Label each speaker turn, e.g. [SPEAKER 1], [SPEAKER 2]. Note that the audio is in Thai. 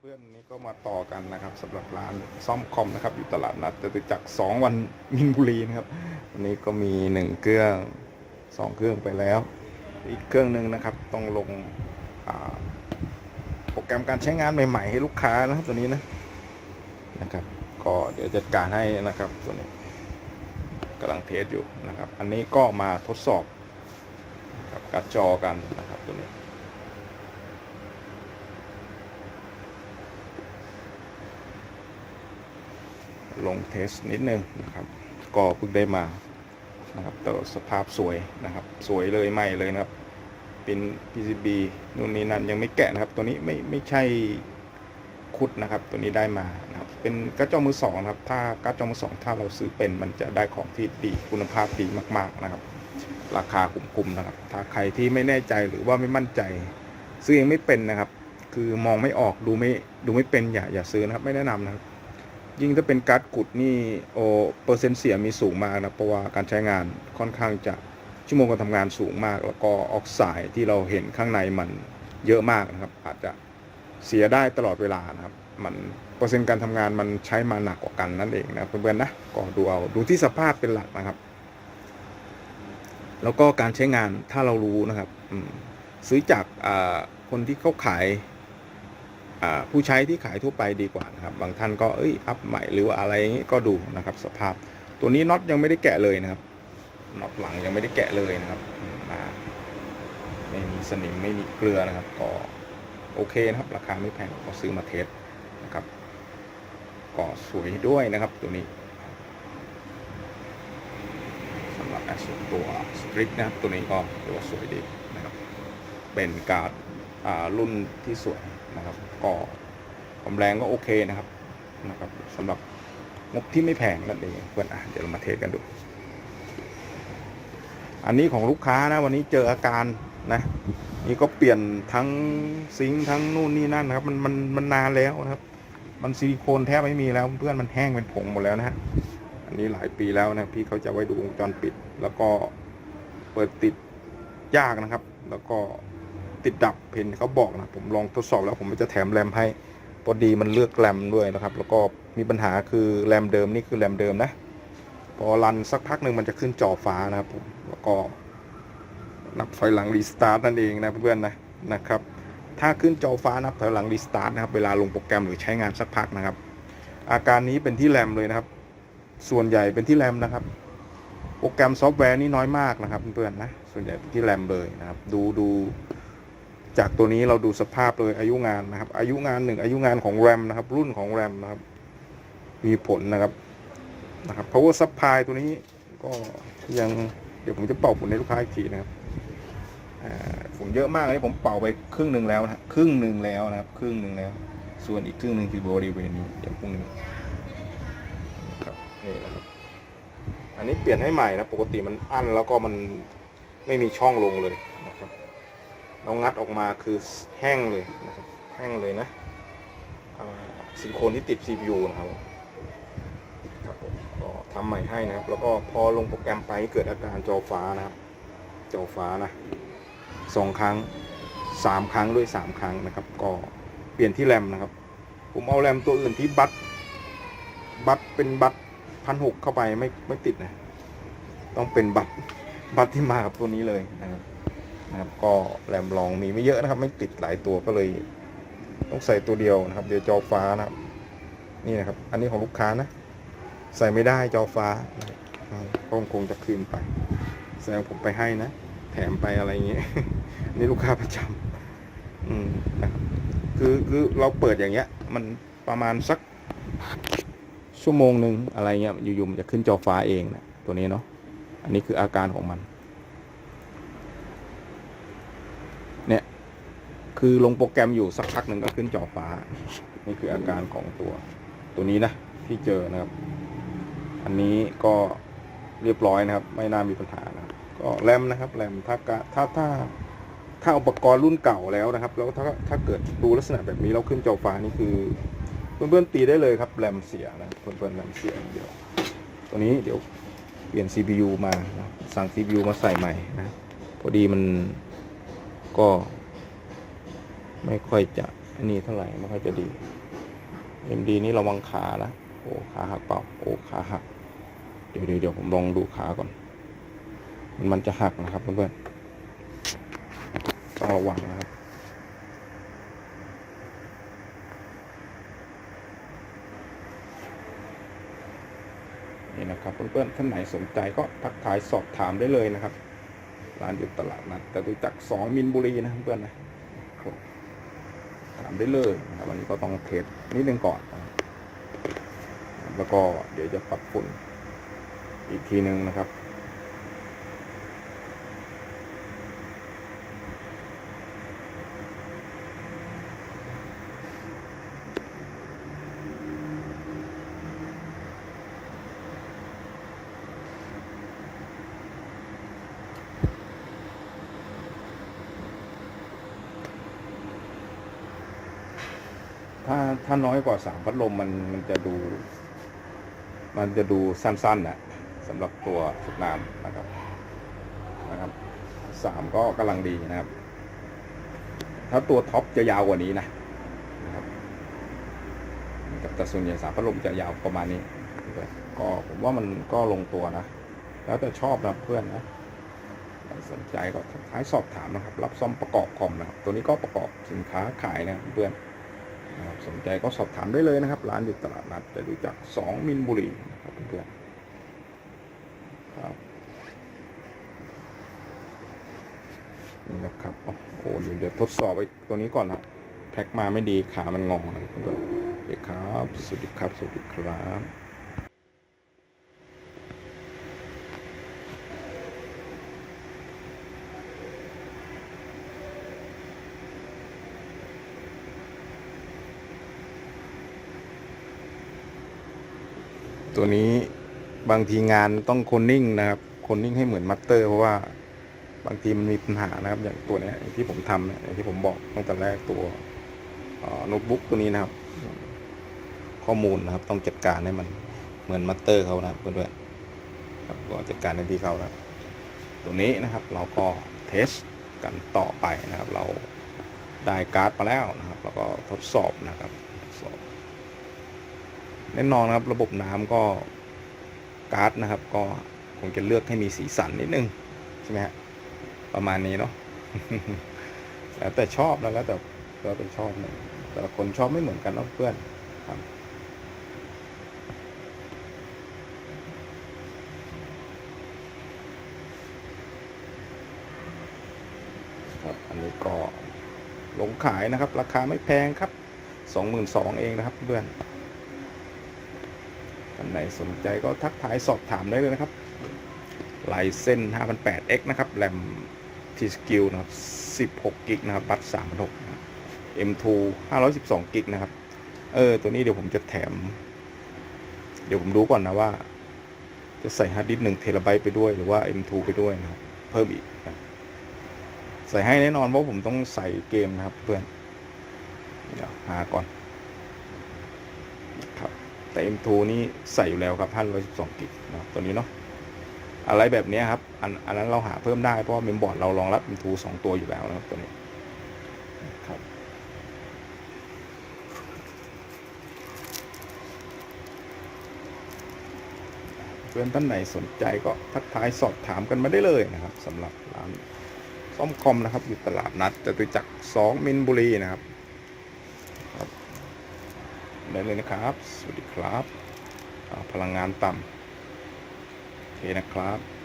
[SPEAKER 1] เพื่อนๆนี่ก็มาต่อกันนะครับสำหรับร้านซ่อมคอมนะครับ อยู่ตลาดนัดจตุจักรสองวันมินบุรีนะครับวันนี้ก็มีหนึ่งเครื่องสองเครื่องไปแล้ว อีกเครื่องหนึ่งนะครับต้องลงโปรแกรมการใช้งานใหม่ ๆ ให้ลูกค้านะครับตัวนี้นะนะครับ ก็เดี๋ยวจัดการให้นะครับตัวนี้กำลังเทสอยู่นะครับ อันนี้ก็มาทดสอบกับการจอกันนะครับตัวนี้ ลงเทสนิดนึงนะครับก็เพิ่งได้มานะครับแต่สภาพสวยนะครับ สวยเลยใหม่เลยนะครับ เป็น PCB นู่นนี่นั่นยังไม่แกะนะครับ ตัวนี้ไม่ไม่ใช่คุดนะครับ ตัวนี้ได้มานะครับ เป็นกระจกมือสองนะครับ ถ้ากระจกมือสองถ้าเราซื้อเป็นมันจะได้ของที่ดีคุณภาพดีมาก ๆนะครับ ราคาคุ้มๆนะครับ ถ้าใครที่ไม่แน่ใจหรือว่าไม่มั่นใจ ซื้อเองไม่เป็นนะครับ คือมองไม่ออกดูไม่ดูไม่เป็นอย่าอย่าซื้อนะครับ ไม่แนะนำนะครับ ยิ่งถ้าเป็นการ์ดกุดนี่โอเปอร์เซ็นต์เสียมีสูงมากนะเพราะว่าการใช้งานค่อนข้างจะชั่วโมงการทำงานสูงมาก แล้วก็ออกไซด์ที่เราเห็นข้างในมันเยอะมากนะครับ อาจจะเสียได้ตลอดเวลานะครับ มันเปอร์เซ็นต์การทำงานมันใช้มาหนักกว่ากันนั่นเองนะเพื่อนๆนะก็ดูเอาดูที่สภาพเป็นหลักนะครับ แล้วก็การใช้งานถ้าเรารู้นะครับอืซื้อจากคนที่เขาขาย ผู้ใช้ที่ขายทั่วไปดีกว่านะครับ บางท่านก็เอ้ยอัพใหม่หรือว่าอะไรอย่างงี้ก็ดูนะครับ สภาพตัวนี้น็อตยังไม่ได้แกะเลยนะครับน็อตหลังยังไม่ได้แกะเลยนะครับมาไม่มีสนิมไม่มีเกลือนะครับ ก็โอเคนะครับ ราคาไม่แพงก็ซื้อมาเทสนะครับก็สวยด้วยนะครับตัวนี้สำหรับแอสตัวสตริกนะครับตัวนี้ก็ถือว่าสวยดีนะครับ เป็นการ์ดรุ่นที่สวยนะครับ ก็ความแรงก็โอเคนะครับนะครับสำหรับงบที่ไม่แพงนั่นเองเพื่อนอะเดี๋ยวเรามาเทสกันดู อันนี้ของลูกค้านะวันนี้เจออาการนะนี่ก็เปลี่ยนทั้งซิงทั้งนู่นนี่นั่นนะครับ มันมันมันนานแล้วนะครับ มันซิลิโคนแทบไม่มีแล้วเพื่อนมันแห้งเป็นผงหมดแล้วนะฮะอันนี้หลายปีแล้วนะพี่เขาจะไว้ดูวงจรปิด แล้วก็เปิดติดยากนะครับ แล้วก็ ติดดับเห็นเขาบอกนะผมลองทดสอบแล้วผมจะแถมแรมให้พอดีมันเลือกแรมด้วยนะครับ แล้วก็มีปัญหาคือแรมเดิมนี่คือแรมเดิมนะ พอรันสักพักหนึ่งมันจะขึ้นจอฟ้านะครับผมแล้วก็นับถอยหลังรีสตาร์ทนั่นเองนะเพื่อนๆนะนะครับ ถ้าขึ้นจอฟ้านับถอยหลังรีสตาร์ทนะครับเวลาลงโปรแกรมหรือใช้งานสักพักนะครับ อาการนี้เป็นที่แรมเลยนะครับ ส่วนใหญ่เป็นที่แรมนะครับ โปรแกรมซอฟต์แวร์นี่น้อยมากนะครับเพื่อนๆนะส่วนใหญ่เป็นที่แรมเลยนะครับ ดูดู จากตัวนี้เราดูสภาพเลยอายุงานนะครับ อายุงานหนึ่งอายุงานของแรมนะครับ รุ่นของแรมนะครับ มีผลนะครับนะครับ power supply ตัวนี้ก็ยังเดี๋ยวผมจะเป่าฝุ่นให้ลูกค้าอีกทีนะครับอ่าฝุ่นเยอะมากเลยผมเป่าไปครึ่งหนึ่งแล้วนะครึ่งหนึ่งแล้วนะครับ ครึ่งหนึ่งแล้ว ส่วนอีกครึ่งหนึ่งคือบริเวณนี้เดี๋ยวพรุ่งนี้ครับนี่นะครับ อันนี้เปลี่ยนให้ใหม่นะ ปกติมันอั้นแล้วก็มันไม่มีช่องลงเลยนะครับ เรางัดออกมาคือแห้งเลยนะครับ แห้งเลยนะอ่าซิลิโคนที่ติด CPU นะครับครับผมก็ทำใหม่ให้นะครับ แล้วก็พอลงโปรแกรมไปเกิดอาการจอฟ้านะครับ จอฟ้านะสองครั้งสามครั้งด้วยสามครั้งนะครับ ก็เปลี่ยนที่แรมนะครับ ผมเอาแรมตัวอื่นที่บัตบัตเป็นบัตพันหกเข้าไปไม่ไม่ติดนะ ต้องเป็นบัตบัตที่มากับตัวนี้เลยนะครับ นะครับ ก็แรมรองมีไม่เยอะนะครับ ไม่ติดหลายตัวก็เลย ต้องใส่ตัวเดียวนะครับ เดี๋ยวจอฟ้านะครับ นี่นะครับ อันนี้ของลูกค้านะ ใส่ไม่ได้จอฟ้าครับอ่าก็คงจะคืนไปแสดงผมไปให้นะ แถมไปอะไรอย่างเงี้ยนี่ลูกค้าประจำอืมนะครับคือคือเราเปิดอย่างเงี้ย มันประมาณสักชั่วโมงหนึ่งอะไรเงี้ยอยู่ๆมันจะขึ้นจอฟ้าเองนะตัวนี้เนาะอันนี้คืออาการของมัน เนี่ย คือลงโปรแกรมอยู่สักพักหนึ่งก็ขึ้นจอฟ้า นี่คืออาการของตัว ตัวนี้นะที่เจอนะครับ อันนี้ก็เรียบร้อยนะครับ ไม่น่ามีปัญหานะครับก็แรมนะครับแรมถ้ากะถ้าถ้าถ้าอุปกรณ์รุ่นเก่าแล้วนะครับ แล้วถ้าถ้าเกิดดูลักษณะแบบนี้เราขึ้นจอฟ้านี่คือเพื่อนๆตีได้เลยครับแรมเสียนะเพื่อนๆแรมเสียเดี๋ยวตัวนี้เดี๋ยวเปลี่ยน CPU มานะสั่ง CPU มาใส่ใหม่นะพอดีมันก็ ไม่ค่อยจะอันนี้เท่าไหร่ไม่ค่อยจะดี MD นี่ระวังขานะโอ้ขาหักเปล่าโอ้ขาหัก เดี๋ยวเดี๋ยวผมลองดูขาก่อน มันมันจะหักนะครับเพื่อนๆต้องระวังนะครับนี่นะครับเพื่อนๆท่านไหนสนใจก็ทักทายสอบถามได้เลยนะครับ ร้านอยู่ตลาดนัดแต่ดูจากสองมินบุรีนะเพื่อนๆนะ ถามได้เลยนะครับวันนี้ก็ต้องเทสนิดนึงก่อนนะแล้วก็เดี๋ยวจะปรับฝุ่นอีกทีนึงนะครับ ถ้าถ้าน้อยกว่าสามพัดลมมันมันจะดู มันจะดูสั้นๆนะสำหรับตัวฝึกน้ำนะครับนะครับสามก็กำลังดีนะครับ ถ้าตัวท็อปจะยาวกว่านี้นะนะครับกับแต่ส่วนใหญ่สามพัดลมจะยาวประมาณนี้ก็ผมว่ามันก็ลงตัวนะ แล้วแต่ชอบนะเพื่อนนะสนใจก็ท้ายสอบถามนะครับ รับซ่อมประกอบคอมนะครับ ตัวนี้ก็ประกอบสินค้าขายนะเพื่อน นะครับสนใจก็สอบถามได้เลยนะครับ ร้านอยู่ตลาดนัดแต่รู้จักสองมินบุรีนะครับเพื่อนๆครับนี่นะครับโอ้โหเดี๋ยวทดสอบไอ้ตัวนี้ก่อนนะแพ็คมาไม่ดีขามันงอนะครับเพื่อนๆโอเคครับสวัสดีครับสวัสดีครับ ตัวนี้บางทีงานต้องโคนนิ่งนะครับโคนนิ่งให้เหมือนมัตเตอร์เพราะว่าบางทีมันมีปัญหานะครับ อย่างตัวนี้ที่ผมทำเนี่ยที่ผมบอกตั้งแต่แรกตัวโน้ตบุ๊กตัวนี้นะครับ ข้อมูลนะครับ ต้องจัดการให้มันเหมือนมัตเตอร์เขานะเพื่อนๆครับก็จัดการในที่เขานะตัวนี้นะครับ เราก็เทสกันต่อไปนะครับ เราได้การ์ดมาแล้วนะครับ แล้วก็ทดสอบนะครับทดสอบ แน่นอนนะครับระบบน้ำก็การ์ดนะครับ ก็คงจะเลือกให้มีสีสันนิดนึงใช่ไหมฮะประมาณนี้เนาะแล้วแต่ชอบนะแล้วแต่แล้วแต่ชอบนะแต่ละคนชอบไม่เหมือนกันเนาะเพื่อนครับครับอันนี้ก็ลงขายนะครับ ราคาไม่แพงครับสองหมื่นสองเองนะครับเพื่อน ท่านไหนสนใจก็ทักทายสอบถามได้เลยนะครับลายเส้น 5008X นะครับ แรม T s k i l นะครับ 16 กิกนะครับ บัต3,600นะครับ M2 512 กิกนะครับ เออ ตัวนี้เดี๋ยวผมจะแถม เดี๋ยวผมดูก่อนนะว่า จะใส่ฮาร์ดดิสก์1เทราไบต์ไปด้วยหรือว่า M2 ไปด้วยนะครับ เพิ่มอีกนะใส่ให้แน่นอนเพราะผมต้องใส่เกมนะครับเพื่อน เดี๋ยวหาก่อน แต่ M2 นี่ใส่อยู่แล้วครับ512กิกนะตัวนี้เนาะอะไรแบบนี้ครับอันอันนั้นเราหาเพิ่มได้เพราะเมมบอร์ดเรารองรับ M2 สองตัวอยู่แล้วนะครับตัวนี้ครับเพื่อนท่านไหนสนใจก็ทักทายสอบถามกันมาได้เลยนะครับสำหรับร้านซ่อมคอมนะครับ อยู่ตลาดนัดจตุจักร2มินบุรีนะครับ ได้เลยนะครับ สวัสดีครับ พลังงานต่ำโอเคนะครับ